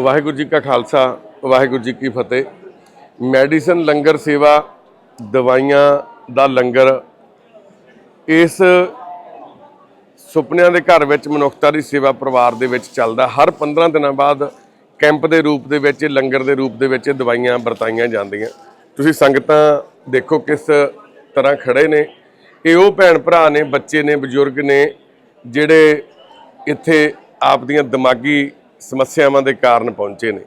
ਵਾਹਿਗੁਰੂ ਜੀ ਕਾ ਖਾਲਸਾ, ਵਾਹਿਗੁਰੂ ਜੀ ਕੀ ਫਤਿਹ। ਮੈਡੀਸਨ ਲੰਗਰ ਸੇਵਾ, ਦਵਾਈਆਂ ਦਾ ਲੰਗਰ, ਇਸ ਸੁਪਨਿਆਂ ਦੇ ਘਰ ਵਿੱਚ ਮਨੁੱਖਤਾ ਦੀ ਸੇਵਾ ਪਰਿਵਾਰ ਦੇ ਵਿੱਚ ਚੱਲਦਾ। ਹਰ 15 ਦਿਨਾਂ ਬਾਅਦ ਕੈਂਪ ਦੇ ਰੂਪ ਦੇ ਵਿੱਚ, ਲੰਗਰ ਦੇ ਰੂਪ ਦੇ ਵਿੱਚ ਇਹ ਦਵਾਈਆਂ ਵਰਤਾਈਆਂ ਜਾਂਦੀਆਂ। ਤੁਸੀਂ ਸੰਗਤਾਂ ਦੇਖੋ ਕਿਸ ਤਰ੍ਹਾਂ ਖੜੇ ਨੇ। ਇਹ ਉਹ ਭੈਣ ਭਰਾ ਨੇ, ਬੱਚੇ ਨੇ, ਬਜ਼ੁਰਗ ਨੇ, ਜਿਹੜੇ ਇੱਥੇ ਆਪ ਦੀਆਂ ਦਿਮਾਗੀ ਸਮੱਸਿਆਵਾਂ ਦੇ ਕਾਰਨ ਪਹੁੰਚੇ ਨੇ।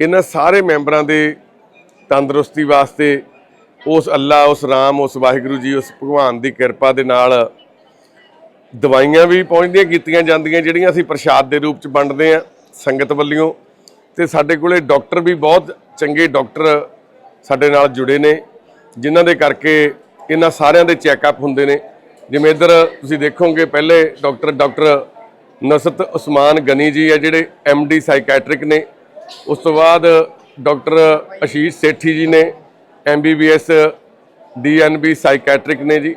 ਇਹਨਾਂ ਸਾਰੇ ਮੈਂਬਰਾਂ ਦੇ ਤੰਦਰੁਸਤੀ ਵਾਸਤੇ ਉਸ ਅੱਲਾ ਉਸ ਰਾਮ, ਉਸ ਵਾਹਿਗੁਰੂ ਜੀ, ਉਸ ਭਗਵਾਨ ਦੀ ਕਿਰਪਾ ਦੇ ਨਾਲ ਦਵਾਈਆਂ ਵੀ ਪਹੁੰਚਦੀਆਂ, ਕੀਤੀਆਂ ਜਾਂਦੀਆਂ, ਜਿਹੜੀਆਂ ਅਸੀਂ ਪ੍ਰਸ਼ਾਦ ਦੇ ਰੂਪ ਚ ਵੰਡਦੇ ਆ ਸੰਗਤ ਵੱਲੋਂ। ਤੇ ਸਾਡੇ ਕੋਲੇ ਡਾਕਟਰ ਵੀ ਬਹੁਤ ਚੰਗੇ ਡਾਕਟਰ ਸਾਡੇ ਨਾਲ ਜੁੜੇ ਨੇ, ਜਿਨ੍ਹਾਂ ਦੇ ਕਰਕੇ ਇਹਨਾਂ ਸਾਰਿਆਂ ਦੇ ਚੈੱਕਅਪ ਹੁੰਦੇ ਨੇ। ਜਿਵੇਂ ਇੱਧਰ ਤੁਸੀਂ ਦੇਖੋਗੇ, ਪਹਿਲੇ ਡਾਕਟਰ ਡਾਕਟਰ ਨਸਰਤ ਉਸਮਾਨ ਗਨੀ ਜੀ ਹੈ ਜਿਹੜੇ ਡੀ ਸਾਈਕੈਟ੍ਰਿਕ ਨੇ। ਉਸ ਤੋਂ ਬਾਅਦ ਡਾਕਟਰ ਅਸ਼ੀਸ਼ ਸੇਠੀ ਜੀ ਨੇ ਐਮਬੀਬੀਐਸ ਡੀਐਨਬੀ ਸਾਈਕੈਟ੍ਰਿਕ ਨੇ ਜੀ।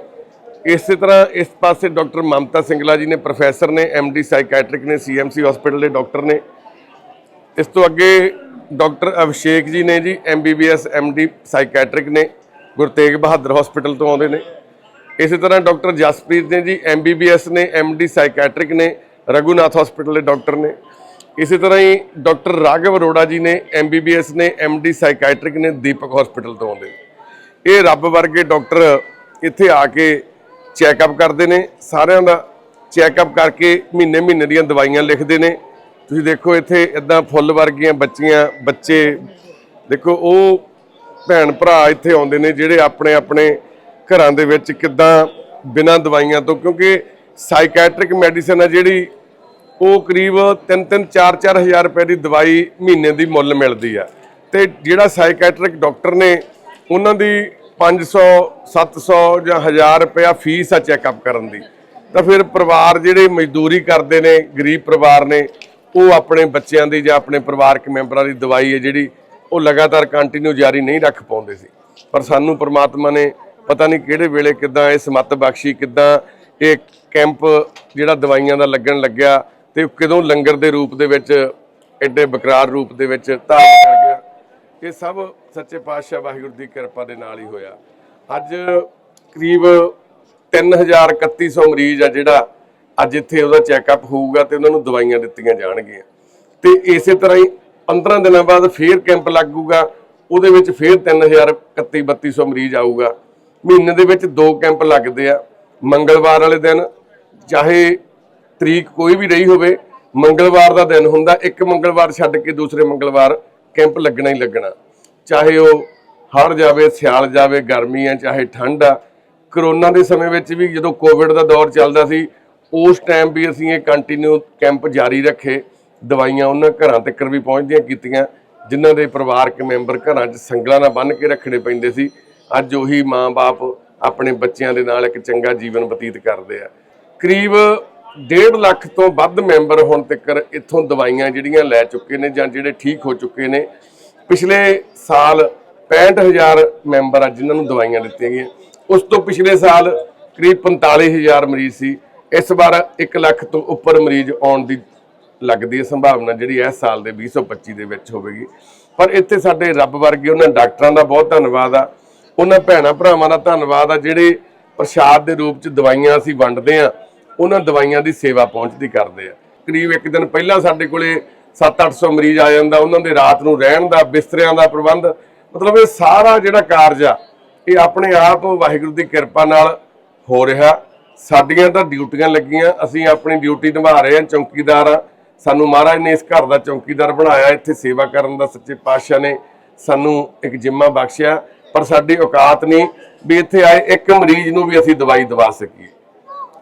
ਇਸੇ ਤਰ੍ਹਾਂ ਇਸ ਪਾਸੇ ਡਾਕਟਰ ਮਮਤਾ ਸਿੰਗਲਾ ਜੀ ਨੇ, ਪ੍ਰੋਫੈਸਰ ਨੇ ਡੀ ਸਾਈਕੈਟ੍ਰਿਕ ਨੇ ਸੀਐਮਸੀ ਹਸਪੀਟਲ ਦੇ ਡਾਕਟਰ ਨੇ। ਇਸ ਤੋਂ ਅੱਗੇ ਡਾਕਟਰ ਅਭਿਸ਼ੇਕ ਜੀ ਨੇ ਜੀ ਐਮਬੀਬੀਐਸ ਐਮਡੀ ਸਾਈਕੈਟ੍ਰਿਕ ਨੇ, ਗੁਰੂ ਤੇਗ ਬਹਾਦਰ ਹਸਪੀਟਲ ਤੋਂ ਆਉਂਦੇ ਨੇ। ਇਸੇ ਤਰ੍ਹਾਂ ਡਾਕਟਰ ਜਸਪ੍ਰੀਤ ਨੇ ਜੀ ਐਮਬੀਬੀਐਸ ਨੇ ਐਮਡੀ ਸਾਈਕੈਟ੍ਰਿਕ ਨੇ। ਰਘੁਨਾਥ ਹਸਪੀਟਲ ਦੇ ਡਾਕਟਰ ਨੇ ਇਸੇ ਤਰ੍ਹਾਂ ਹੀ ਡਾਕਟਰ ਰਾਘਵ ਅਰੋੜਾ ਜੀ ਨੇ ਐਮਬੀਬੀਐਸ ਨੇ ਐਮਡੀ ਸਾਈਕਾਇਟ੍ਰਿਕ ਨੇ ਦੀਪਕ ਹਸਪੀਟਲ ਤੋਂ ਆਉਂਦੇ ਇਹ ਰੱਬ ਵਰਗੇ ਡਾਕਟਰ ਇੱਥੇ ਆ ਕੇ ਚੈੱਕਅਪ ਕਰਦੇ ਨੇ ਸਾਰਿਆਂ ਦਾ ਚੈੱਕਅਪ ਕਰਕੇ ਮਹੀਨੇ ਮਹੀਨੇ ਦੀਆਂ ਦਵਾਈਆਂ ਲਿਖਦੇ ਨੇ ਤੁਸੀਂ ਦੇਖੋ ਇੱਥੇ ਇਦਾਂ ਫੁੱਲ ਵਰਗੀਆਂ ਬੱਚੀਆਂ ਬੱਚੇ ਦੇਖੋ ਉਹ ਭੈਣ ਭਰਾ ਇੱਥੇ ਆਉਂਦੇ ਨੇ ਜਿਹੜੇ ਆਪਣੇ ਆਪਣੇ ਘਰਾਂ ਦੇ ਵਿੱਚ ਕਿੱਦਾਂ ਬਿਨਾਂ ਦਵਾਈਆਂ ਤੋਂ ਕਿਉਂਕਿ ਸਾਈਕੈਟ੍ਰਿਕ ਮੈਡੀਸਨ ਆ ਜਿਹੜੀ ਉਹ ਕਰੀਬ 3-3 4-4 ਹਜ਼ਾਰ ਰੁਪਏ ਦੀ ਦਵਾਈ ਮਹੀਨੇ ਦੀ ਮੁੱਲ ਮਿਲਦੀ ਆ ਤੇ ਜਿਹੜਾ ਸਾਈਕੈਟ੍ਰਿਕ ਡਾਕਟਰ ਨੇ, ਉਹਨਾਂ ਦੀ 500 700 ਜਾਂ 1000 ਰੁਪਇਆ ਫੀਸ ਆ ਚੈੱਕਅਪ ਕਰਨ ਦੀ। ਤਾਂ ਫਿਰ ਪਰਿਵਾਰ ਜਿਹੜੇ ਮਜ਼ਦੂਰੀ ਕਰਦੇ ਨੇ, ਗਰੀਬ ਪਰਿਵਾਰ ਨੇ, ਉਹ ਆਪਣੇ ਬੱਚਿਆਂ ਦੀ ਜਾਂ ਆਪਣੇ ਪਰਿਵਾਰਕ ਮੈਂਬਰਾਂ ਦੀ ਦਵਾਈ ਹੈ ਜਿਹੜੀ ਉਹ ਲਗਾਤਾਰ ਕੰਟੀਨਿਊ ਜਾਰੀ ਨਹੀਂ ਰੱਖ ਪਾਉਂਦੇ ਸੀ। ਪਰ ਸਾਨੂੰ ਪ੍ਰਮਾਤਮਾ ਨੇ ਪਤਾ ਨਹੀਂ ਕਿਹੜੇ ਵੇਲੇ ਕਿਦਾਂ ਇਹ ਸਮੱਤ ਬਖਸ਼ੀ ਕਿਦਾਂ ਇਹ ਕੈਂਪ ਜਿਹੜਾ ਦਵਾਈਆਂ ਦਾ ਲੱਗਣ ਲੱਗਿਆ ਤੇ ਕਦੋਂ ਲੰਗਰ ਦੇ ਰੂਪ ਦੇ ਵਿੱਚ, ਐਡੇ ਬਕਰਾਰ ਰੂਪ ਦੇ ਵਿੱਚ ਧਾਰਨ ਕਰ ਗਿਆ। ਇਹ ਸਭ ਸੱਚੇ ਪਾਤਸ਼ਾਹ ਵਾਹਿਗੁਰੂ ਦੀ ਕਿਰਪਾ ਦੇ ਨਾਲ ਹੀ ਹੋਇਆ। ਅੱਜ ਕਰੀਬ 3300 ਮਰੀਜ਼ ਆ ਜਿਹੜਾ ਅੱਜ ਇੱਥੇ ਉਹਦਾ ਚੈੱਕਅਪ ਹੋਊਗਾ ਤੇ ਉਹਨਾਂ ਨੂੰ ਦਵਾਈਆਂ ਦਿੱਤੀਆਂ ਜਾਣਗੀਆਂ। ਤੇ ਇਸੇ ਤਰ੍ਹਾਂ ਹੀ 15 ਦਿਨਾਂ ਬਾਅਦ ਫੇਰ ਕੈਂਪ ਲੱਗੂਗਾ, ਉਹਦੇ ਵਿੱਚ ਫੇਰ 3000 31 3200 ਮਰੀਜ਼ ਆਊਗਾ। ਮਹੀਨੇ ਦੇ ਵਿੱਚ ਦੋ ਕੈਂਪ ਲੱਗਦੇ ਆ। ਮੰਗਲਵਾਰ ਵਾਲੇ ਦਿਨ, ਚਾਹੇ ਤਰੀਕ ਕੋਈ ਵੀ ਰਹੀ ਹੋਵੇ, ਮੰਗਲਵਾਰ ਦਾ ਦਿਨ ਹੁੰਦਾ, ਇੱਕ ਮੰਗਲਵਾਰ ਛੱਡ ਕੇ ਦੂਸਰੇ ਮੰਗਲਵਾਰ ਕੈਂਪ ਲੱਗਣਾ ਹੀ ਲੱਗਣਾ। ਚਾਹੇ ਉਹ ਹੜ ਜਾਵੇ, ਸਿਆਲ ਜਾਵੇ, ਗਰਮੀ ਆ, ਚਾਹੇ ਠੰਡ ਆ, ਕਰੋਨਾ ਦੇ ਸਮੇਂ ਵਿੱਚ ਵੀ ਜਦੋਂ ਕੋਵਿਡ ਦਾ ਦੌਰ ਚੱਲਦਾ ਸੀ, ਉਸ ਟਾਈਮ ਵੀ ਅਸੀਂ ਇਹ ਕੰਟੀਨਿਊ ਕੈਂਪ ਜਾਰੀ ਰੱਖੇ, ਦਵਾਈਆਂ ਉਹਨਾਂ ਘਰਾਂ ਤੱਕ ਵੀ ਪਹੁੰਚਦੀਆਂ ਕੀਤੀਆਂ, ਜਿਨ੍ਹਾਂ ਦੇ ਪਰਿਵਾਰਕ ਮੈਂਬਰ ਘਰਾਂ 'ਚ ਸੰਗਲਾਂ ਨਾਲ ਬੰਨ੍ਹ ਕੇ ਰੱਖਣੇ ਪੈਂਦੇ ਸੀ। ਅੱਜ ਉਹੀ ਮਾਂ-ਬਾਪ ਆਪਣੇ ਬੱਚਿਆਂ ਦੇ ਨਾਲ ਇੱਕ ਚੰਗਾ ਜੀਵਨ ਬਤੀਤ ਕਰਦੇ ਆ। ਕਰੀਬ 1.5 ਲੱਖ ਤੋਂ ਵੱਧ ਮੈਂਬਰ ਹੁਣ ਤੱਕ ਇੱਥੋਂ ਦਵਾਈਆਂ ਜਿਹੜੀਆਂ ਲੈ ਚੁੱਕੇ ਨੇ ਜਾਂ ਜਿਹੜੇ ਠੀਕ ਹੋ ਚੁੱਕੇ ਨੇ। ਪਿਛਲੇ ਸਾਲ 65000 ਮੈਂਬਰ ਆ ਜਿਨ੍ਹਾਂ ਨੂੰ ਦਵਾਈਆਂ ਦਿੱਤੀਆਂ ਗਈਆਂ। ਉਸ ਤੋਂ ਪਿਛਲੇ ਸਾਲ ਕਰੀਬ 45000 ਮਰੀਜ਼ ਸੀ। ਇਸ ਵਾਰ 1 ਲੱਖ ਤੋਂ ਉੱਪਰ ਮਰੀਜ਼ ਆਉਣ ਦੀ ਲੱਗਦੀ ਹੈ ਸੰਭਾਵਨਾ ਜਿਹੜੀ ਇਸ ਸਾਲ ਦੇ 2025 ਦੇ ਵਿੱਚ ਹੋਵੇਗੀ। ਪਰ ਇੱਥੇ ਸਾਡੇ ਰੱਬ ਵਰਗੇ ਉਹਨਾਂ ਡਾਕਟਰਾਂ ਦਾ ਬਹੁਤ ਧੰਨਵਾਦ ਆ। ਉਹਨਾਂ ਭੈਣਾਂ ਭਰਾਵਾਂ ਦਾ ਧੰਨਵਾਦ ਆ ਜਿਹੜੇ ਪ੍ਰਸ਼ਾਦ ਦੇ ਰੂਪ ਚ ਦਵਾਈਆਂ ਅਸੀਂ ਵੰਡਦੇ ਆ, ਉਹਨਾਂ ਦਵਾਈਆਂ ਦੀ ਸੇਵਾ ਪਹੁੰਚਦੀ ਕਰਦੇ ਆ। ਕਰੀਬ ਇੱਕ ਦਿਨ ਪਹਿਲਾਂ ਸਾਡੇ ਕੋਲੇ 7-800 ਮਰੀਜ਼ ਆ ਜਾਂਦਾ, ਉਹਨਾਂ ਦੇ ਰਾਤ ਨੂੰ ਰਹਿਣ ਦਾ, ਬਿਸਤਰਿਆਂ ਦਾ ਪ੍ਰਬੰਧ, ਮਤਲਬ ਇਹ ਸਾਰਾ ਜਿਹੜਾ ਕਾਰਜ ਆ, ਇਹ ਆਪਣੇ ਆਪ ਵਾਹਿਗੁਰੂ ਦੀ ਕਿਰਪਾ ਨਾਲ ਹੋ ਰਿਹਾ। ਸਾਡੀਆਂ ਤਾਂ ਡਿਊਟੀਆਂ ਲੱਗੀਆਂ, ਅਸੀਂ ਆਪਣੀ ਡਿਊਟੀ ਨਿਭਾ ਰਹੇ ਹਾਂ ਚੌਕੀਦਾਰ ਆ। ਸਾਨੂੰ ਮਹਾਰਾਜ ਨੇ ਇਸ ਘਰ ਦਾ ਚੌਕੀਦਾਰ ਬਣਾਇਆ, ਇੱਥੇ ਸੇਵਾ ਕਰਨ ਦਾ ਸੱਚੇ ਪਾਤਸ਼ਾਹ ਨੇ ਸਾਨੂੰ ਇੱਕ ਜਿੰਮਾ ਬਖਸ਼ਿਆ। ਪਰ ਸਾਡੀ ਔਕਾਤ ਨਹੀਂ ਵੀ ਇੱਥੇ ਆਏ, ਇੱਕ ਮਰੀਜ਼ ਨੂੰ ਵੀ ਅਸੀਂ ਦਵਾਈ ਦਵਾ ਸਕੀਏ।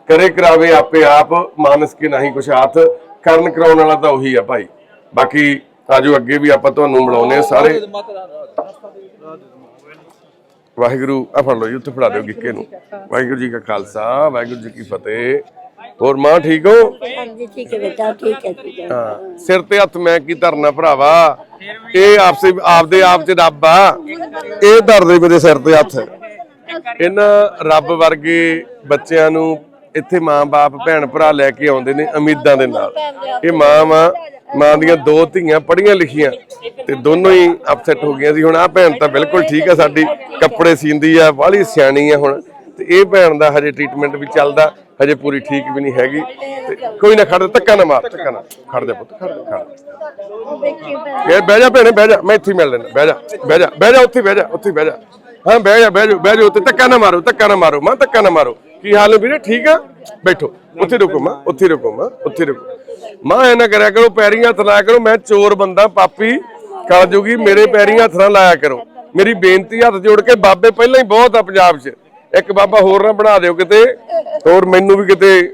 ਕਰੇ ਕਰਾਵੇ ਆਪੇ ਆਪ ਮਾਨਸ ਕੇ ਨਹੀਂ ਕੁਛ ਹੱਥ ਕਰਨ ਕਰਾਉਣ ਵਾਲਾ ਤਾਂ ਉਹੀ ਆ ਭਾਈ। ਬਾਕੀ ਆਜੋ ਅੱਗੇ ਵੀ ਆਪਾਂ ਤੁਹਾਨੂੰ ਮਿਲਾਉਨੇ ਆ ਸਾਰੇ। ਵਾਹਿਗੁਰੂ ਆ ਫੜ ਲਓ ਜੀ, ਉੱਥੇ ਫੜਾ ਦਿਓ ਗਿੱਕੇ ਨੂੰ। ਵਾਹਿਗੁਰੂ ਜੀ ਕਾ ਖਾਲਸਾ, ਵਾਹਿਗੁਰੂ ਜੀ ਕੀ ਫਤਿਹ। ਹੋਰ ਮਾਂ ਠੀਕ ਹੋ? ਹਾਂਜੀ ਠੀਕ ਹੈ ਬੇਟਾ ਠੀਕ ਹੈ ਠੀਕ ਹੈ। ਹਾਂ ਸਿਰ ਤੇ ਹੱਥ ਮੈਂ ਕੀ ਧਰਨਾ ਭਰਾਵਾ? ਇਹ ਆਪਸੇ ਆਪਦੇ ਆਪ ਚ ਰੱਬ ਆ। ਇਹ ਧਰਦੇ ਮੇਰੇ ਸਿਰ ਤੇ ਹੱਥ? ਇਹਨਾਂ ਰੱਬ ਵਰਗੇ ਬੱਚਿਆਂ ਨੂੰ ਇੱਥੇ ਮਾਂ-ਬਾਪ ਭੈਣ ਭਰਾ ਲੈ ਕੇ ਆਉਂਦੇ ਨੇ ਉਮੀਦਾਂ ਦੇ ਨਾਲ। ਇਹ ਮਾਂ ਮਾਂ ਮਾਂ ਦੀਆਂ ਦੋ ਧੀਆਂ ਪੜੀਆਂ ਲਿਖੀਆਂ ਤੇ ਦੋਨੋਂ ਹੀ ਅਪਸੈਟ ਹੋ ਗਈਆਂ ਸੀ। ਹੁਣ ਆ ਭੈਣ ਤਾਂ ਬਿਲਕੁਲ ਠੀਕ ਆ ਸਾਡੀ ਕੱਪੜੇ ਸੀਂਦੀ ਆ ਬਾਹਲੀ ਸਿਆਣੀ ਆ ਹੁਣ। ਤੇ ਇਹ ਭੈਣ ਦਾ ਹਜੇ ਟ੍ਰੀਟਮੈਂਟ ਵੀ ਚੱਲਦਾ, ਹਜੇ ਪੂਰੀ ਠੀਕ ਵੀ ਨਹੀਂ ਹੈਗੀ ਤੇ ਕੋਈ ਨਾ ਖੜ ਧੱਕਾ ਨਾ ਮਾਰ, ਧੱਕਾ ਨਾ ਖੜ ਦੇ ਪੁੱਤ ਖੜ ਖੜ ਇਹ ਬਹਿ ਜਾ ਭੈਣੇ, ਬਹਿ ਜਾ, ਮੈਂ ਇੱਥੇ ਮਿਲ ਲੈਣਾ ਬਹਿ ਜਾ ਬਹਿ ਜਾ ਬਹਿ ਜਾ ਉੱਥੇ, ਬਹਿ ਜਾ, ਉੱਥੇ ਬਹਿ ਜਾ। ਹਾਂ, ਬਹਿ ਜਾ ਬਹਿ ਜਾ ਬਹਿ ਜਾ ਉੱਥੇ, ਧੱਕਾ ਨਾ ਮਾਰੋ, ਧੱਕਾ ਨਾ ਮਾਰੋ, ਮਾਂ, ਧੱਕਾ ਨਾ ਮਾਰੋ। ਕੀ ਹਾਲ ਹੈ ਵੀਰੇ? ਠੀਕ ਆ? ਬੈਠੋ, ਉੱਥੇ ਰੁਕੋ, ਮਾਂ, ਉੱਥੇ ਰੁਕੋ, ਮਾਂ, ਉੱਥੇ ਰੁਕੋ। ਮਾਂ ਐ ਨਾ ਕਰਿਆ ਕਰੋ, ਪੈਰੀਂ ਹੱਥ ਲਾਇਆ ਕਰੋ, ਮੈਂ ਚੋਰ ਬੰਦਾ, ਪਾਪੀ ਕਰ ਮੇਰੇ ਪੈਰੀਂ ਹੱਥ ਨਾ ਲਾਇਆ ਕਰੋ। ਮੇਰੀ ਬੇਨਤੀ, ਹੱਥ ਜੋੜ ਕੇ, ਬਾਬੇ ਪਹਿਲਾਂ ਹੀ ਬਹੁਤ ਆ ਪੰਜਾਬ 'ਚ। ਇੱਕ ਬਾਬਾ ਹੋਰ ਨਾ ਬਣਾ ਦਿਓ ਕਿਤੇ, ਹੋਰ ਮੈਨੂੰ ਵੀ ਕਿਤੇ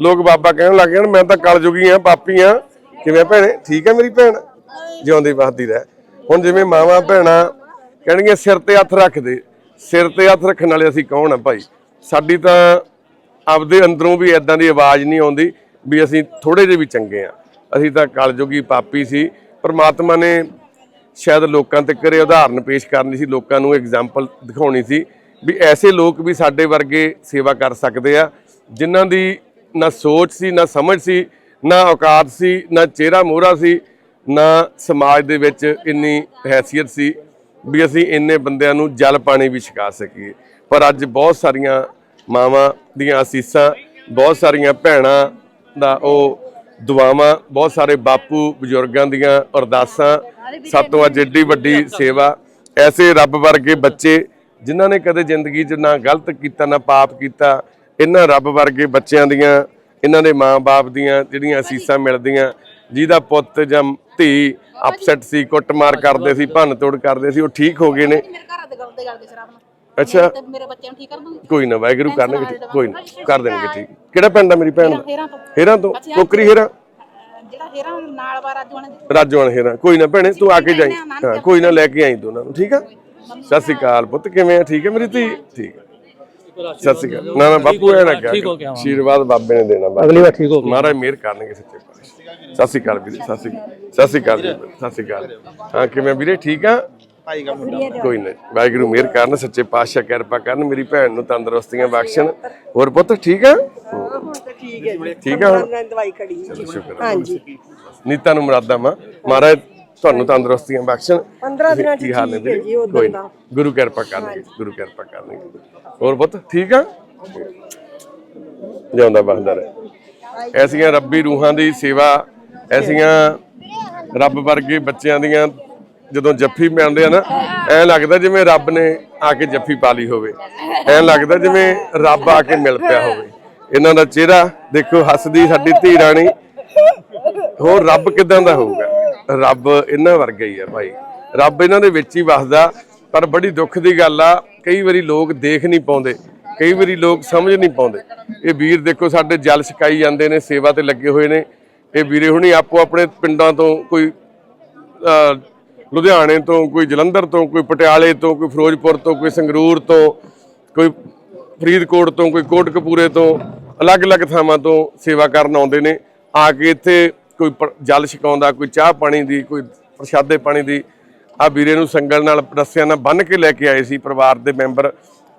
ਲੋਕ ਬਾਬਾ ਕਹਿਣ ਲੱਗ ਜਾਣ, ਮੈਂ ਤਾਂ ਕਲ ਜੁਗੀ ਆ, ਪਾਪੀ ਆ। ਕਿਵੇਂ ਭੈਣੇ? ਠੀਕ ਆ ਮੇਰੀ ਭੈਣ? ਜਿਉਂਦੀ ਵਸਦੀ ਰਹਿ। ਹੁਣ ਜਿਵੇਂ ਮਾਵਾਂ ਭੈਣਾਂ ਕਹਿਣਗੀਆਂ, ਸਿਰ ਤੇ ਹੱਥ ਰੱਖ ਦੇ। ਸਿਰ ਤੇ ਹੱਥ ਰੱਖਣ ਵਾਲੇ ਅਸੀਂ ਕੌਣ ਆ ਭਾਈ? ਸਾਡੀ ਤਾਂ ਆਪਦੇ ਅੰਦਰੋਂ ਵੀ ਐਦਾਂ ਦੀ ਆਵਾਜ਼ ਨਹੀਂ ਆਉਂਦੀ ਵੀ ਅਸੀਂ ਥੋੜੇ ਜਿਹੇ ਵੀ ਚੰਗੇ ਆ। ਅਸੀਂ ਤਾਂ ਕਲਯੁਗੀ, ਪਾਪੀ ਸੀ। ਪ੍ਰਮਾਤਮਾ ਨੇ ਸ਼ਾਇਦ ਲੋਕਾਂ ਤੇ ਕਰੇ ਉਦਾਹਰਨ ਪੇਸ਼ ਕਰਨੀ ਸੀ, ਲੋਕਾਂ ਨੂੰ ਐਗਜ਼ਾਮਪਲ ਦਿਖਾਉਣੀ ਸੀ। ਵੀ ਐਸੇ ਲੋਕ ਵੀ ਸਾਡੇ ਵਰਗੇ ਸੇਵਾ ਕਰ ਸਕਦੇ ਆ, ਜਿਨ੍ਹਾਂ ਦੀ ਨਾ ਸੋਚ ਸੀ, ਨਾ ਸਮਝ ਸੀ, ਨਾ ਔਕਾਤ ਸੀ, ਨਾ ਚਿਹਰਾ ਮੋਹਰਾ ਸੀ, ਨਾ ਸਮਾਜ ਦੇ ਵਿੱਚ ਇੰਨੀ ਹੈਸੀਅਤ ਸੀ ਵੀ ਅਸੀਂ ਇੰਨੇ ਬੰਦਿਆਂ ਨੂੰ ਜਲ ਪਾਣੀ ਵੀ ਛਕਾ ਸਕੀਏ। ਪਰ ਅੱਜ ਬਹੁਤ ਸਾਰੀਆਂ ਮਾਵਾਂ ਦੀਆਂ ਅਸੀਸਾਂ, ਬਹੁਤ ਸਾਰੀਆਂ ਭੈਣਾਂ ਦਾ ਉਹ ਦੁਆਵਾਂ, ਬਹੁਤ ਸਾਰੇ ਬਾਪੂ ਬਜ਼ੁਰਗਾਂ ਦੀਆਂ ਅਰਦਾਸਾਂ, ਸਾਤੋਂ ਅੱਜ ਏਡੀ ਵੱਡੀ ਸੇਵਾ, ਐਸੇ ਰੱਬ ਵਰਗੇ ਬੱਚੇ ਜਿਨ੍ਹਾਂ ਨੇ ਕਦੇ ਜ਼ਿੰਦਗੀ 'ਚ ਨਾ ਗਲਤ ਕੀਤਾ ਨਾ ਪਾਪ ਕੀਤਾ ਇਹਨਾਂ ਰੱਬ ਵਰਗੇ ਬੱਚਿਆਂ ਦੀਆਂ ਇਹਨਾਂ ਦੇ ਮਾਂ-ਬਾਪ ਦੀਆਂ ਜਿਹੜੀਆਂ ਅਸੀਸਾਂ ਮਿਲਦੀਆਂ ਜਿਹਦਾ ਪੁੱਤ ਜਾਂ ਧੀ ਅਪਸੈਟ ਸੀ ਕੁੱਟਮਾਰ ਕਰਦੇ ਸੀ ਭੰਨ ਤੋੜ ਕਰਦੇ ਸੀ ਉਹ ਠੀਕ ਹੋ ਗਏ ਨੇ। ਅੱਛਾ। ਤੇ ਮੇਰੇ ਬੱਚਿਆਂ ਨੂੰ ਠੀਕ ਕਰ ਦੂੰਗੀ ਕੋਈ ਨਾ ਵਾਹਿਗੁਰੂ ਕਰਨਗੇ ਠੀਕ ਕੋਈ ਨਾ ਕਰ ਦੇਣਗੇ ਠੀਕ। ਕਿਹੜਾ ਪਿੰਡ ਆ ਮੇਰੀ ਭੈਣ? ਦਾ ਹੇਰਾਂ ਤੋਂ। ਹੇਰਾਂ ਤੋਂ? ਕੋਕਰੀ ਹੇਰਾਂ? ਜਿਹੜਾ ਹੇਰਾਂ ਨਾਲ ਵਾ ਰਾਜੂ ਨੇ ਰਾਜੋਣ ਹੇਰਾਂ। ਕੋਈ ਨਾ ਭੈਣੇ ਤੂੰ ਆ ਕੇ ਜਾਈ। ਹਾਂ ਕੋਈ ਨਾ ਲੈ ਕੇ ਆਈ ਦੋਨਾਂ ਨੂੰ ਠੀਕ ਆ? ਸਤਿ ਸ਼੍ਰੀ ਅਕਾਲ ਪੁੱਤ ਕਿਵੇਂ ਆ? ਠੀਕ ਹੈ ਮੇਰੀ ਧੀ? ਠੀਕ ਹੈ। ਸਤਿ ਸ਼੍ਰੀ ਅਕਾਲ। ਨਾ ਨਾ ਬਾਪੂ ਐ ਨਾ ਕਿਹਾ ਆਸ਼ੀਰਵਾਦ ਬਾਬੇ ਨੇ ਦੇਣਾ ਅਗਲੀ ਵਾਰ ਠੀਕ ਹੋ ਮਹਾਰਾਜ ਮਿਹਰ ਕਰਨਗੇ ਸੱਚੇ ਪਾਤਸ਼ਾਹ। ਸਤਿ ਸ਼੍ਰੀ ਅਕਾਲ ਵੀਰੇ ਸਤਿ ਸ਼੍ਰੀ ਅਕਾਲ। ਸਤਿ ਸ਼੍ਰੀ ਅਕਾਲ ਸਤਿ ਸ਼੍ਰੀ ਅਕਾਲ। ਹਾਂ ਕਿਵੇਂ ਵੀਰੇ ਠੀਕ ਆ? ਕੋਈ ਨਹੀਂ। ਵਾਹਿਗੁਰੂ ਮਿਹਰ ਕਰਨ ਸੱਚੇ ਪਾਤਸ਼ਾਹ ਕਿਰਪਾ ਕਰਨ ਮੇਰੀ ਭੈਣ ਨੂੰ ਤੰਦਰੁਸਤੀਆਂ ਬਖਸ਼ਣ। ਹੋਰ ਪੁੱਤ ਠੀਕ ਆ? ਠੀਕ ਹੈ ਜੀ। ਠੀਕ ਆ ਹੁਣ? ਦਵਾਈ ਖੜੀ। ਹਾਂਜੀ। ਨੀਤਾਂ ਨੂੰ ਮੁਰਾਦਾਂ ਮਾ ਮਹਾਰਾਜ ਤੁਹਾਨੂੰ ਤੰਦਰੁਸਤੀਆਂ ਬਖਸ਼ਣ। 15 ਦਿਨਾਂ ਚ ਠੀਕ ਹੈ ਜੀ ਉਦੋਂ ਦਾ। ਗੁਰੂ ਕਿਰਪਾ ਕਰਨਗੇ ਗੁਰੂ ਕਿਰਪਾ ਕਰਨਗੇ ਹੋਰ ਪੁੱਤ ਠੀਕ ਆ? ਜਿਉਂਦਾ ਬਸਦਾ ਰਹੇ। ਐਸੀਆਂ ਰੱਬੀ ਰੂਹਾਂ ਦੀ ਸੇਵਾ ਐਸੀਆਂ ਰੱਬ ਵਰਗੇ ਬੱਚਿਆਂ ਦੀਆਂ ਜਦੋਂ ਜੱਫੀ ਮਿਲਦੇ ਆ ਨਾ ਐ ਲੱਗਦਾ ਜਿਵੇਂ ਰੱਬ ਨੇ ਆ ਕੇ ਜੱਫੀ ਪਾ ਲਈ ਹੋਵੇ। ਐ ਲੱਗਦਾ ਜਿਵੇਂ ਰੱਬ ਆ ਕੇ ਮਿਲ ਪਿਆ ਹੋਵੇ। ਇਹਨਾਂ ਦਾ ਚਿਹਰਾ ਦੇਖੋ ਹੱਸਦੀ ਸਾਡੀ ਧੀ ਰਾਣੀ। ਹੋਰ ਰੱਬ ਕਿਦਾਂ ਦਾ ਹੋਊਗਾ? ਰੱਬ ਇਹਨਾਂ ਵਰਗਾ ਹੀ ਆ ਭਾਈ। ਰੱਬ ਇਹਨਾਂ ਦੇ ਵਿੱਚ ਹੀ ਵਸਦਾ, ਪਰ ਬੜੀ ਦੁੱਖ ਦੀ ਗੱਲ ਆ, ਕਈ ਵਾਰੀ ਲੋਕ ਦੇਖ ਨਹੀਂ ਪਾਉਂਦੇ, ਕਈ ਵਾਰੀ ਲੋਕ ਸਮਝ ਨਹੀਂ ਪਾਉਂਦੇ। ਇਹ ਵੀਰ ਦੇਖੋ, ਸਾਡੇ ਜਲ ਛਕਾਈ ਜਾਂਦੇ ਨੇ, ਸੇਵਾ ਤੇ ਲੱਗੇ ਹੋਏ ਨੇ। ਇਹ ਵੀਰੇ ਹੁਣੀ ਆਪੋ ਆਪਣੇ ਪਿੰਡਾਂ ਤੋਂ ਕੋਈ ਲੁਧਿਆਣੇ ਤੋਂ, ਕੋਈ ਜਲੰਧਰ ਤੋਂ, ਕੋਈ ਪਟਿਆਲੇ ਤੋਂ, ਕੋਈ ਫਿਰੋਜ਼ਪੁਰ ਤੋਂ, ਕੋਈ ਸੰਗਰੂਰ ਤੋਂ, ਕੋਈ ਫਰੀਦਕੋਟ ਤੋਂ, ਕੋਈ ਕੋਟਕਪੂਰੇ ਤੋਂ, ਅਲੱਗ-ਅਲੱਗ ਥਾਵਾਂ ਤੋਂ ਸੇਵਾ ਕਰਨ ਆਉਂਦੇ ਨੇ। ਆ ਕੇ ਇੱਥੇ ਕੋਈ ਪ- ਜਲ ਛਕਾਉਂਦਾ, ਕੋਈ ਚਾਹ ਪਾਣੀ ਦੀ, ਕੋਈ ਪ੍ਰਸ਼ਾਦੇ ਪਾਣੀ ਦੀ ਆ ਵੀਰੇ ਨੂੰ ਸੰਗਲ ਨਾਲ ਰੱਸਿਆਂ ਨਾਲ ਬੰਨ੍ਹ ਕੇ ਲੈ ਕੇ ਆਏ ਸੀ ਪਰਿਵਾਰ ਦੇ ਮੈਂਬਰ।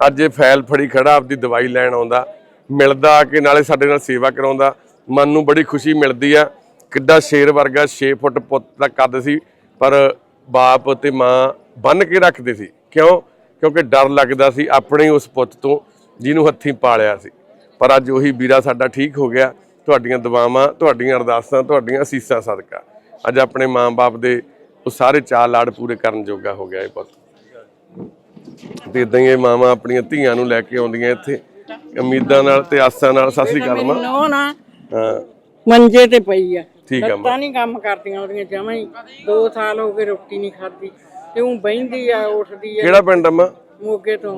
ਅੱਜ ਇਹ ਫੈਲ ਫੜੀ ਖੜਾ, ਆਪਦੀ ਦਵਾਈ ਲੈਣ ਆਉਂਦਾ। ਮਿਲਦਾ ਆ ਕੇ ਨਾਲੇ ਸਾਡੇ ਨਾਲ ਸੇਵਾ ਕਰਾਉਂਦਾ। ਮਨ ਨੂੰ ਬੜੀ ਖੁਸ਼ੀ ਮਿਲਦੀ ਆ। ਕਿੱਡਾ ਸ਼ੇਰ ਵਰਗਾ 6 ਫੁੱਟ ਪੁੱਤ ਦਾ ਕੱਦ ਸੀ, ਪਰ ਬਾਪ ਤੇ ਮਾਂ ਬੰਨ ਕੇ ਰੱਖਦੇ ਸੀ। ਕਿਉਂ? ਕਿਉਂਕਿ ਡਰ ਲੱਗਦਾ ਸੀ ਆਪਣੇ ਹੀ ਉਸ ਪੁੱਤ ਤੋਂ, ਜਿਹਨੂੰ ਹੱਥੀਂ ਪਾਲਿਆ ਸੀ। ਪਰ ਅੱਜ ਉਹੀ ਵੀਰਾ ਸਾਡਾ ਠੀਕ ਹੋ ਗਿਆ। ਤੁਹਾਡੀਆਂ ਦੁਆਵਾਂ ਤੁਹਾਡੀਆਂ ਅਰਦਾਸਾਂ ਤੁਹਾਡੀਆਂ ਅਸੀਸਾਂ ਸਦਕਾ। ਅੱਜ ਆਪਣੇ ਮਾਂ-ਬਾਪ ਦੇ ਉਹ ਸਾਰੇ ਚਾਅ ਲਾੜ ਪੂਰੇ ਕਰਨ ਜੋਗਾ ਹੋ ਗਿਆ ਇਹ ਪੁੱਤ। ਤੇ ਇਦਾਂ ਹੀ ਇਹ ਮਾਵਾਂ ਆਪਣੀਆਂ ਧੀਆਂ ਨੂੰ ਲੈ ਕੇ ਆਉਂਦੀਆਂ ਇੱਥੇ। ਉਮੀਦਾਂ ਨਾਲ ਤੇ ਆਸਾਂ ਨਾਲ ਸਤਿ ਸ੍ਰੀ ਅਕਾਲ ਮਾਂ। ਨੋ ਨਾ। ਹਾਂ। ਮੰਜੇ ਤੇ ਪਈ ਆ। ਠੀਕ ਆ ਮਾਂ। ਨਹੀਂ ਕੰਮ ਕਰਦੀਆਂ ਉਹਦੀਆਂ ਜਮਾਂ ਹੀ 2 ਸਾਲ ਹੋ ਗਏ ਰੋਟੀ ਨਹੀਂ ਖਾਧੀ। ਤੇ ਉਹ ਬੈਂਦੀ ਆ ਉੱਠਦੀ ਆ। ਕਿਹੜਾ ਪਿੰਡ ਆ ਮਾਂ? ਮੋਗੇ ਤੋਂ।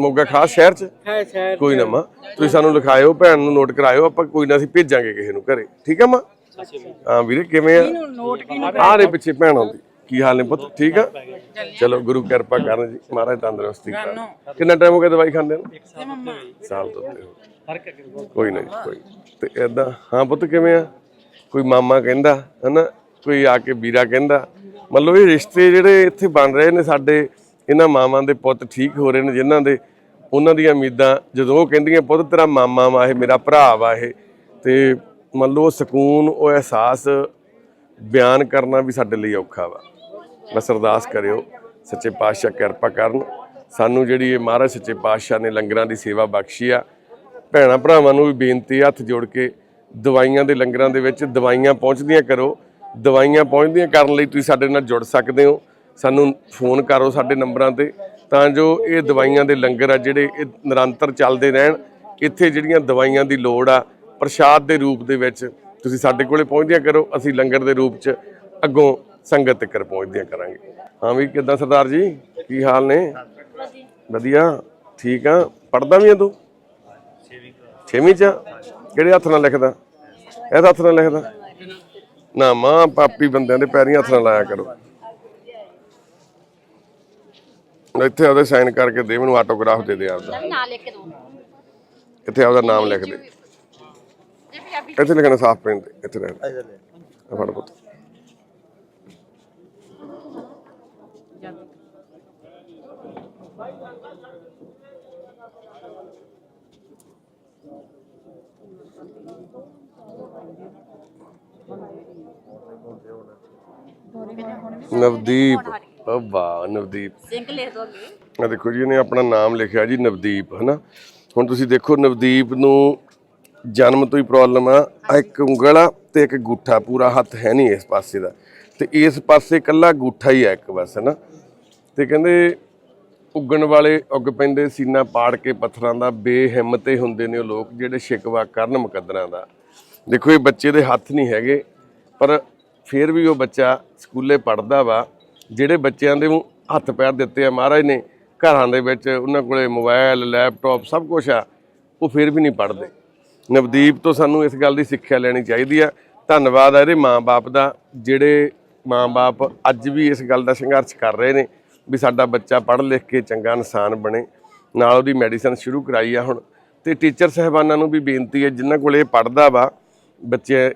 ਮੋਗਾ ਖਾਸ ਸ਼ਹਿਰ ਚ? ਹੈ ਸ਼ਹਿਰ ਕੋਈ ਨਾ ਮਾਂ। ਤੁਸੀਂ ਸਾਨੂੰ ਲਿਖਾਇਓ ਭੈਣ ਨੂੰ ਨੋਟ ਕਰਾਇਓ ਆਪਾਂ ਕੋਈ ਨਾ ਅਸੀਂ ਭੇਜਾਂਗੇ ਕਿਸੇ ਨੂੰ ਘਰੇ। ਠੀਕ ਆ ਮਾਂ? ਹਾਂ ਵੀਰੇ ਕਿਵੇਂ ਆ? ਨੋਟ ਕੀ ਆਹ ਦੇ ਪਿੱਛੇ ਭੈਣ ਆਉਂਦੀ। ਕੀ ਹਾਲ ਨੇ ਪੁੱਤ? ਠੀਕ ਆ? ਚਲੋ ਗੁਰੂ ਕਿਰਪਾ ਕਰਨ ਜੀ। ਮਹਾਰਾਜ ਤੰਦਰੁਸਤੀ ਕਰਨ ਕਿੰਨਾ ਟਾਈਮ ਹੋ ਗਿਆ ਦਵਾਈ ਖਾਂਦੇ ਨੂੰ? ਸਾਲ ਤੋਂ ਉੱਤੇ ਹੋ ਕੋਈ ਨਾ ਜੀ, ਕੋਈ ਤੇ ਏਦਾਂ ਹਾਂ ਪੁੱਤ ਕਿਵੇਂ ਆ? ਕੋਈ ਮਾਮਾ ਕਹਿੰਦਾ ਹਨਾ? ਕੋਈ ਆ ਕੇ ਵੀਰਾ ਕਹਿੰਦਾ। ਮਤਲਬ ਇਹ ਰਿਸ਼ਤੇ ਜਿਹੜੇ ਇੱਥੇ ਬਣ ਰਹੇ ਨੇ ਸਾਡੇ ਇਹਨਾਂ ਮਾਵਾਂ ਦੇ ਪੁੱਤ ਠੀਕ ਹੋ ਰਹੇ ਨੇ, ਜਿਨ੍ਹਾਂ ਦੇ ਉਹਨਾਂ ਦੀਆਂ ਉਮੀਦਾਂ, ਜਦੋਂ ਉਹ ਕਹਿੰਦੀਆਂ, ਪੁੱਤ, ਤੇਰਾ ਮਾਮਾ ਵਾ ਇਹ, ਮੇਰਾ ਭਰਾ ਵਾ ਇਹ। ਤੇ ਮੰਨ ਲਓ, ਉਹ ਸਕੂਨ, ਉਹ ਅਹਿਸਾਸ ਬਿਆਨ ਕਰਨਾ ਵੀ ਸਾਡੇ ਲਈ ਔਖਾ ਵਾ। ਬਸ ਅਰਦਾਸ ਕਰਿਓ, ਸੱਚੇ ਪਾਤਸ਼ਾਹ ਕਿਰਪਾ ਕਰਨ। ਸਾਨੂੰ ਜਿਹੜੀ ਇਹ ਮਹਾਰਾਜ ਸੱਚੇ ਪਾਤਸ਼ਾਹ ਨੇ ਲੰਗਰਾਂ ਦੀ ਸੇਵਾ ਬਖਸ਼ੀ ਆ, ਭੈਣਾ ਭਰਾਵਾਂ ਨੂੰ ਵੀ ਬੇਨਤੀ ਆ, ਹੱਥ ਜੋੜ ਕੇ ਦਵਾਈਆਂ ਦੇ ਲੰਗਰਾਂ ਦੇ ਵਿੱਚ ਦਵਾਈਆਂ ਪਹੁੰਚਦੀਆਂ ਕਰੋ। ਦਵਾਈਆਂ ਪਹੁੰਚਦੀਆਂ ਕਰਨ ਲਈ ਤੁਸੀਂ ਸਾਡੇ ਨਾਲ ਜੁੜ ਸਕਦੇ ਹੋ। ਸਾਨੂੰ ਫੋਨ ਕਰੋ ਸਾਡੇ ਨੰਬਰਾਂ ਤੇ, ਤਾਂ ਜੋ ਇਹ ਦਵਾਈਆਂ ਦੇ ਲੰਗਰ ਆ ਜਿਹੜੇ ਇਹ ਨਿਰੰਤਰ ਚੱਲਦੇ ਰਹਿਣ, ਇੱਥੇ ਜਿਹੜੀਆਂ ਦਵਾਈਆਂ ਦੀ ਲੋੜ ਆ, ਪ੍ਰਸ਼ਾਦ ਦੇ ਰੂਪ ਦੇ ਵਿੱਚ ਤੁਸੀਂ ਸਾਡੇ ਕੋਲੇ ਪਹੁੰਚਦਿਆਂ ਕਰੋ, ਅਸੀਂ ਲੰਗਰ ਦੇ ਰੂਪ 'ਚ ਅੱਗੋਂ ਸੰਗਤ ਤੱਕ ਪਹੁੰਚਦਿਆਂ ਕਰਾਂਗੇ। ਹਾਂ ਵੀ, ਕਿੱਦਾਂ ਸਰਦਾਰ ਜੀ? ਕੀ ਹਾਲ ਨੇ? ਵਧੀਆ। ਠੀਕ ਆ। ਪੜਦਾ ਵੀ ਆ ਤੂੰ? ਛੇਵੀਂ ਚ ਆ? ਕਿਹੜੇ ਹੱਥ ਨਾਲ ਲਿਖਦਾ? ਇਹਦਾ ਹੱਥ ਨਾਲ ਲਿਖਦਾ? ਨਾ ਮਾਂ, ਪਾਪੀ ਬੰਦਿਆਂ ਦੇ ਪੈਰੀਂ ਹੱਥ ਨਾਲ ਲਾਇਆ ਕਰੋ। ਇੱਥੇ ਉਹਦੇ ਸਾਈਨ ਕਰਕੇ ਦੇ ਮੈਨੂੰ ਆਟੋਗ੍ਰਾਫ ਦੇ ਦੇ ਆਪਦਾ। ਨਾਂ ਲਿਖ ਕੇ ਦੋ ਇੱਥੇ ਆਪਦਾ ਨਾਮ ਲਿਖ ਦੇ। ਪੰਜਾਬੀ ਇੱਥੇ ਲਿਖਣਾ ਸਾਫ਼ ਪੈਨ ਤੇ ਇੱਥੇ ਰਹਿ ਆ ਫੜ ਪੁੱਤ। ਨਵਦੀਪ। ਓ ਵਾਹ ਨਵਦੀਪ। ਸਿੰਘ ਲਿਖ ਦੋ ਅੱਗੇ। ਆ ਦੇਖੋ ਜੀ ਇਹਨੇ ਆਪਣਾ ਨਾਮ ਲਿਖਿਆ ਜੀ ਨਵਦੀਪ ਹਨਾ? ਹੁਣ ਤੁਸੀਂ ਦੇਖੋ ਨਵਦੀਪ ਨੂੰ ਜਨਮ ਤੋਂ ਹੀ ਪ੍ਰੋਬਲਮ ਆ। ਆਹ ਇੱਕ ਉਂਗਲ ਆ ਤੇ ਇੱਕ ਗੂਠਾ ਪੂਰਾ ਹੱਥ ਹੈ ਨਹੀਂ ਇਸ ਪਾਸੇ ਦਾ। ਤੇ ਇਸ ਪਾਸੇ ਕੱਲਾ ਗੂਠਾ ਹੀ ਆ ਇੱਕ ਬਸ ਹਨਾ? ਤੇ ਕਹਿੰਦੇ ਉੱਗਣ ਵਾਲੇ ਉੱਗ ਪੈਂਦੇ ਸੀਨਾ ਪਾੜ ਕੇ ਪੱਥਰਾਂ ਦਾ ਬੇਹਿੰਮਤੇ ਹੁੰਦੇ ਨੇ ਉਹ ਲੋਕ ਜਿਹੜੇ ਸ਼ਿਕਵਾ ਕਰਨ ਮੁਕੱਦਰਾਂ ਦਾ। ਦੇਖੋ ਇਹ ਬੱਚੇ ਦੇ ਹੱਥ ਨਹੀਂ ਹੈਗੇ ਪਰ ਫਿਰ ਵੀ ਉਹ ਬੱਚਾ ਸਕੂਲੇ ਪੜਦਾ ਵਾ। ਜਿਹੜੇ ਬੱਚਿਆਂ ਦੇ ਹੱਥ ਪੈਰ ਦਿੱਤੇ ਆ ਮਹਾਰਾਜ ਨੇ, ਘਰਾਂ ਦੇ ਵਿੱਚ ਉਹਨਾਂ ਕੋਲੇ ਮੋਬਾਈਲ ਲੈਪਟਾਪ ਸਭ ਕੁਝ ਆ, ਉਹ ਫਿਰ ਵੀ ਨਹੀਂ ਪੜਦੇ ਨਵਦੀਪ ਤੋਂ ਸਾਨੂੰ ਇਸ ਗੱਲ ਦੀ ਸਿੱਖਿਆ ਲੈਣੀ ਚਾਹੀਦੀ ਆ। ਧੰਨਵਾਦ ਆ ਇਹਦੇ ਮਾਪੇ ਦਾ, ਜਿਹੜੇ ਮਾਪੇ ਅੱਜ ਵੀ ਇਸ ਗੱਲ ਦਾ ਸੰਘਰਸ਼ ਕਰ ਰਹੇ ਨੇ, ਵੀ ਸਾਡਾ ਬੱਚਾ ਪੜ੍ਹ ਲਿਖ ਕੇ ਚੰਗਾ ਇਨਸਾਨ ਬਣੇ। ਨਾਲ ਉਹਦੀ ਮੈਡੀਸਨ ਸ਼ੁਰੂ ਕਰਾਈ ਆ ਹੁਣ। ਤੇ ਟੀਚਰ ਸਹਿਬਾਨਾਂ ਨੂੰ ਵੀ ਬੇਨਤੀ ਹੈ, ਜਿਨ੍ਹਾਂ ਕੋਲ ਇਹ ਪੜਦਾ ਵਾ, ਬੱਚੇ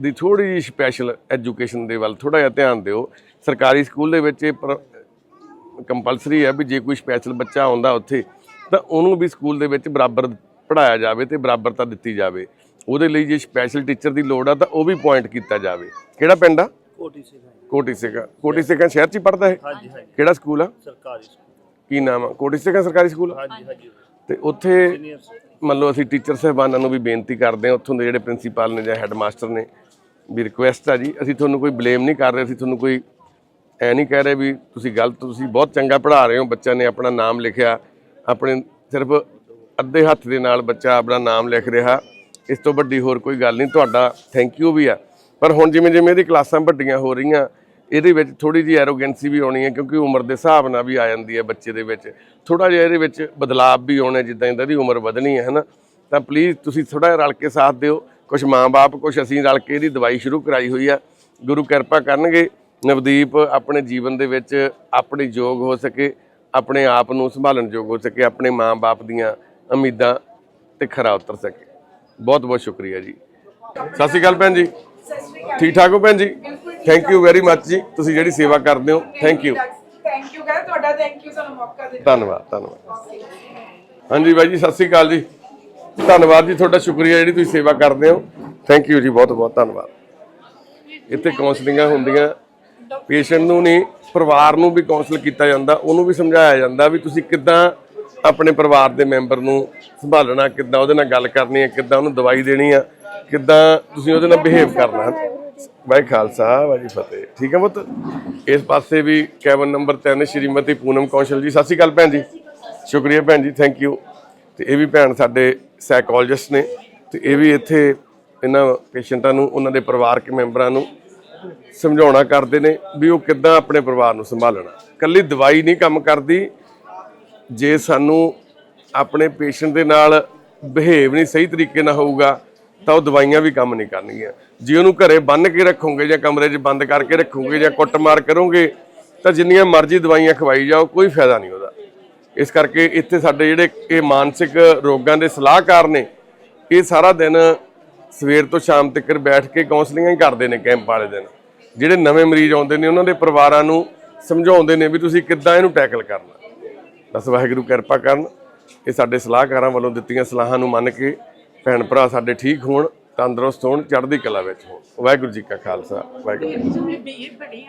ਦੀ ਥੋੜੀ ਜਿਹੀ ਸਪੈਸ਼ਲ ਐਜੂਕੇਸ਼ਨ ਦੇ ਵੱਲ ਥੋੜਾ ਜਿਹਾ ਧਿਆਨ ਦਿਓ। ਸਰਕਾਰੀ ਸਕੂਲ ਦੇ ਵਿੱਚ ਇਹ ਕੰਪਲਸਰੀ ਹੈ ਵੀ ਜੇ ਕੋਈ ਸਪੈਸ਼ਲ ਬੱਚਾ ਆਉਂਦਾ ਉੱਥੇ ਤਾਂ ਉਹਨੂੰ ਵੀ ਸਕੂਲ ਦੇ ਵਿੱਚ ਬਰਾਬਰ ਪੜਾਇਆ ਜਾਵੇ ਤੇ ਬਰਾਬਰਤਾ ਦਿੱਤੀ ਜਾਵੇ। ਉਹਦੇ ਲਈ ਜੇ ਸਪੈਸ਼ਲ ਟੀਚਰ ਦੀ ਲੋੜ ਆ ਤਾਂ ਉਹ ਵੀ ਪੁਆਇੰਟ ਕੀਤਾ ਜਾਵੇ। ਕਿਹੜਾ ਪਿੰਡ ਆ? ਕੋਟੀ ਸਿਖਾਈ ਕੋਟੀ ਸਿੱਕਾ ਸ਼ਹਿਰ ਚ ਹੀ ਪੜਦਾ ਹੈ ਹਾਂਜੀ ਹਾਂਜੀ। ਕਿਹੜਾ ਸਕੂਲ ਆ? ਸਰਕਾਰੀ ਸਕੂਲ ਕੀ ਨਾਮ ਆ? ਕੋਟੀ ਸਿੱਕਾ ਸਰਕਾਰੀ ਸਕੂਲ? ਹਾਂਜੀ ਹਾਂਜੀ। ਤੇ ਉੱਥੇ ਮੰਨ ਲਓ ਅਸੀਂ ਟੀਚਰ ਸਹਿਬਾਨਾਂ ਨੂੰ ਵੀ ਬੇਨਤੀ ਕਰਦੇ ਹਾਂ ਉੱਥੋਂ ਦੇ ਜਿਹੜੇ ਪ੍ਰਿੰਸੀਪਲ ਨੇ ਜਾਂ ਹੈੱਡਮਾਸਟਰ ਨੇ ਵੀ ਰਿਕੁਐਸਟ ਆ ਜੀ। ਅਸੀਂ ਤੁਹਾਨੂੰ ਕੋਈ ਬਲੇਮ ਨਹੀਂ ਕਰ ਰਹੇ, ਅਸੀਂ ਤੁਹਾਨੂੰ ਕੋਈ ਐ ਨਹੀਂ ਕਹਿ ਰਹੇ ਵੀ ਤੁਸੀਂ ਗਲਤ, ਤੁਸੀਂ ਬਹੁਤ ਚੰਗਾ ਪੜ੍ਹਾ ਰਹੇ ਹੋ। ਬੱਚਾ ਨੇ ਆਪਣਾ ਨਾਮ ਲਿਖਿਆ, ਆਪਣੇ ਸਿਰਫ ਅੱਧੇ ਹੱਥ ਦੇ ਨਾਲ ਬੱਚਾ ਆਪਣਾ ਨਾਮ ਲਿਖ ਰਿਹਾ। ਇਸ ਤੋਂ ਵੱਡੀ ਹੋਰ ਕੋਈ ਗੱਲ ਨਹੀਂ, ਤੁਹਾਡਾ ਥੈਂਕ ਯੂ ਵੀ ਆ। ਪਰ ਹੁਣ ਜਿਵੇਂ ਜਿਵੇਂ ਇਹਦੀ ਕਲਾਸਾਂ ਵੱਡੀਆਂ ਹੋ ਰਹੀਆਂ, ਇਹਦੇ ਵਿੱਚ ਥੋੜੀ ਜਿਹੀ ਐਰੋਗੈਂਸੀ ਵੀ ਆਉਣੀ ਹੈ, ਕਿਉਂਕਿ ਉਮਰ ਦੇ ਹਿਸਾਬ ਨਾਲ ਵੀ ਆ ਜਾਂਦੀ ਹੈ ਬੱਚੇ ਦੇ ਵਿੱਚ। ਥੋੜਾ ਜਿਹਾ ਇਹਦੇ ਵਿੱਚ ਬਦਲਾਅ ਵੀ ਆਉਣਾ, ਜਿੱਦਾਂ ਇਹਦਾ ਦੀ ਉਮਰ ਵਧਣੀ ਹੈ, ਹਨਾ? ਤਾਂ ਪਲੀਜ਼ ਤੁਸੀਂ ਥੋੜਾ ਜਿਹਾ ਰਲ ਕੇ ਸਾਥ ਦਿਓ। ਕੁਝ ਮਾਂ-ਬਾਪ ਕੁਝ ਅਸੀਂ ਰਲ ਕੇ ਇਹਦੀ ਦਵਾਈ ਸ਼ੁਰੂ ਕਰਾਈ ਹੋਈ ਆ। ਗੁਰੂ ਕਿਰਪਾ ਕਰਨਗੇ ਨਵਦੀਪ ਆਪਣੇ ਜੀਵਨ ਦੇ ਵਿੱਚ ਆਪਣੇ ਯੋਗ ਹੋ ਸਕੇ ਆਪਣੇ ਆਪ ਨੂੰ ਸੰਭਾਲਣ ਯੋਗ ਹੋ ਸਕੇ ਆਪਣੇ ਮਾਂ-ਬਾਪ ਦੀਆਂ ਉਮੀਦਾਂ ਤੇ ਖਰਾ ਉਤਰ ਸਕੇ। ਬਹੁਤ ਬਹੁਤ ਸ਼ੁਕਰੀਆ ਜੀ। ਸਤਿ ਸ਼੍ਰੀ ਅਕਾਲ ਭੈਣ ਜੀ। ਠੀਕ ਠਾਕ ਹੋ ਭੈਣ ਜੀ? ਥੈਂਕ ਯੂ ਵੈਰੀ ਮੱਚ ਜੀ। ਤੁਸੀਂ ਜਿਹੜੀ ਸੇਵਾ ਕਰਦੇ ਹੋ ਥੈਂਕ ਯੂ ਥੈਂਕ ਯੂ ਕਰ ਤੁਹਾਡਾ ਥੈਂਕ ਯੂ ਸਾਨੂੰ ਮੌਕਾ ਦੇ ਧੰਨਵਾਦ ਧੰਨਵਾਦ। ਹਾਂਜੀ ਬਾਈ ਜੀ ਸਤਿ ਸ਼੍ਰੀ ਅਕਾਲ ਜੀ। ਧੰਨਵਾਦ ਜੀ, ਤੁਹਾਡਾ ਸ਼ੁਕਰੀਆ ਜਿਹੜੀ ਤੁਸੀਂ ਸੇਵਾ ਕਰਦੇ ਹੋ। ਥੈਂਕ ਯੂ ਜੀ, ਬਹੁਤ ਬਹੁਤ ਧੰਨਵਾਦ। ਇੱਥੇ ਕਾਉਂਸਲਿੰਗਾਂ ਹੁੰਦੀਆਂ। ਪੇਸ਼ੈਂਟ ਨੂੰ ਨਹੀਂ, ਪਰਿਵਾਰ ਨੂੰ ਵੀ ਕਾਉਂਸਲ ਕੀਤਾ ਜਾਂਦਾ। ਉਹਨੂੰ ਵੀ ਸਮਝਾਇਆ ਜਾਂਦਾ ਵੀ ਤੁਸੀਂ ਕਿੱਦਾਂ ਆਪਣੇ ਪਰਿਵਾਰ ਦੇ ਮੈਂਬਰ ਨੂੰ ਸੰਭਾਲਣਾ, ਕਿੱਦਾਂ ਉਹਦੇ ਨਾਲ ਗੱਲ ਕਰਨੀ ਹੈ, ਕਿੱਦਾਂ ਉਹਨੂੰ ਦਵਾਈ ਦੇਣੀ ਆ ਕਿੱਦਾਂ ਤੁਸੀਂ ਉਹਦੇ ਨਾਲ ਬਿਹੇਵ ਕਰਨਾ ਵਾਹਿ ਖਾਲਸਾ, ਵਾਹਿ ਫਤਿਹ। ਠੀਕ ਹੈ ਪੁੱਤ? ਇਸ ਪਾਸੇ ਵੀ ਕੈਬਨ ਨੰਬਰ 3 ਸ਼੍ਰੀਮਤੀ ਪੂਨਮ ਕੌਸ਼ਲ ਜੀ। ਸਤਿ ਸ਼੍ਰੀ ਅਕਾਲ ਭੈਣ ਜੀ। ਸ਼ੁਕਰੀਆ ਭੈਣ ਜੀ ਥੈਂਕ ਯੂ ਤੇ ਇਹ ਵੀ ਭੈਣ ਸਾਡੇ ਸਾਈਕੋਲੋਜਿਸਟ ਨੇ ਤੇ ਇਹ ਵੀ ਇੱਥੇ ਇਹਨਾਂ ਪੇਸ਼ੈਂਟਾਂ ਨੂੰ, ਉਹਨਾਂ ਦੇ ਪਰਿਵਾਰਕ ਮੈਂਬਰਾਂ ਨੂੰ ਸਮਝਾਉਣਾ ਕਰਦੇ ਨੇ ਵੀ ਉਹ ਕਿੱਦਾਂ ਆਪਣੇ ਪਰਿਵਾਰ ਨੂੰ ਸੰਭਾਲਣਾ। ਕੱਲੀ ਦਵਾਈ ਨਹੀਂ ਕੰਮ ਕਰਦੀ, ਜੇ ਸਾਨੂੰ ਆਪਣੇ ਪੇਸ਼ੈਂਟ ਦੇ ਨਾਲ ਬਿਹੇਵ ਨਹੀਂ ਸਹੀ ਤਰੀਕੇ ਨਾਲ ਹੋਊਗਾ, ਤਾਂ ਉਹ ਦਵਾਈਆਂ ਵੀ ਕੰਮ ਨਹੀਂ ਕਰਨਗੀਆਂ। ਜੇ ਉਹਨੂੰ ਘਰੇ ਬੰਨ ਕੇ ਰੱਖੋਗੇ ਜਾਂ ਕਮਰੇ 'ਚ ਬੰਦ ਕਰਕੇ ਰੱਖੋਗੇ ਜਾਂ ਕੁੱਟਮਾਰ ਕਰੋਗੇ, ਤਾਂ ਜਿੰਨੀਆਂ ਮਰਜ਼ੀ ਦਵਾਈਆਂ ਖਵਾਈ ਜਾਓ, ਕੋਈ ਫਾਇਦਾ ਨਹੀਂ ਉਹਦਾ। ਇਸ ਕਰਕੇ ਇੱਥੇ ਸਾਡੇ ਜਿਹੜੇ ਇਹ ਮਾਨਸਿਕ ਰੋਗਾਂ ਦੇ ਸਲਾਹਕਾਰ ਨੇ, ਇਹ ਸਾਰਾ ਦਿਨ ਸਵੇਰ ਤੋਂ ਸ਼ਾਮ ਤੱਕ ਬੈਠ ਕੇ ਕਾਉਂਸਲਿੰਗਾਂ ਹੀ ਕਰਦੇ ਨੇ ਕੈਂਪ ਵਾਲੇ ਦਿਨ। ਜਿਹੜੇ ਨਵੇਂ ਮਰੀਜ਼ ਆਉਂਦੇ ਨੇ, ਉਹਨਾਂ ਦੇ ਪਰਿਵਾਰਾਂ ਨੂੰ ਸਮਝਾਉਂਦੇ ਨੇ ਵੀ ਤੁਸੀਂ ਕਿੱਦਾਂ ਇਹਨੂੰ ਟੈਕਲ ਕਰਨਾ। ਬਸ ਵਾਹਿਗੁਰੂ ਕਿਰਪਾ ਕਰਨ, ਇਹ ਸਾਡੇ ਸਲਾਹਕਾਰਾਂ ਵੱਲੋਂ ਦਿੱਤੀਆਂ ਸਲਾਹਾਂ ਨੂੰ ਮੰਨ ਕੇ ਭੈਣ ਭਰਾ ਸਾਡੇ ਠੀਕ ਹੋਣ, ਤੰਦਰੁਸਤ ਹੋਣ, ਚੜ੍ਹਦੀ ਕਲਾ ਵਿੱਚ ਹੋਣ। ਵਾਹਿਗੁਰੂ ਜੀ ਕਾ ਖਾਲਸਾ, ਵਾਹਿਗੁਰੂ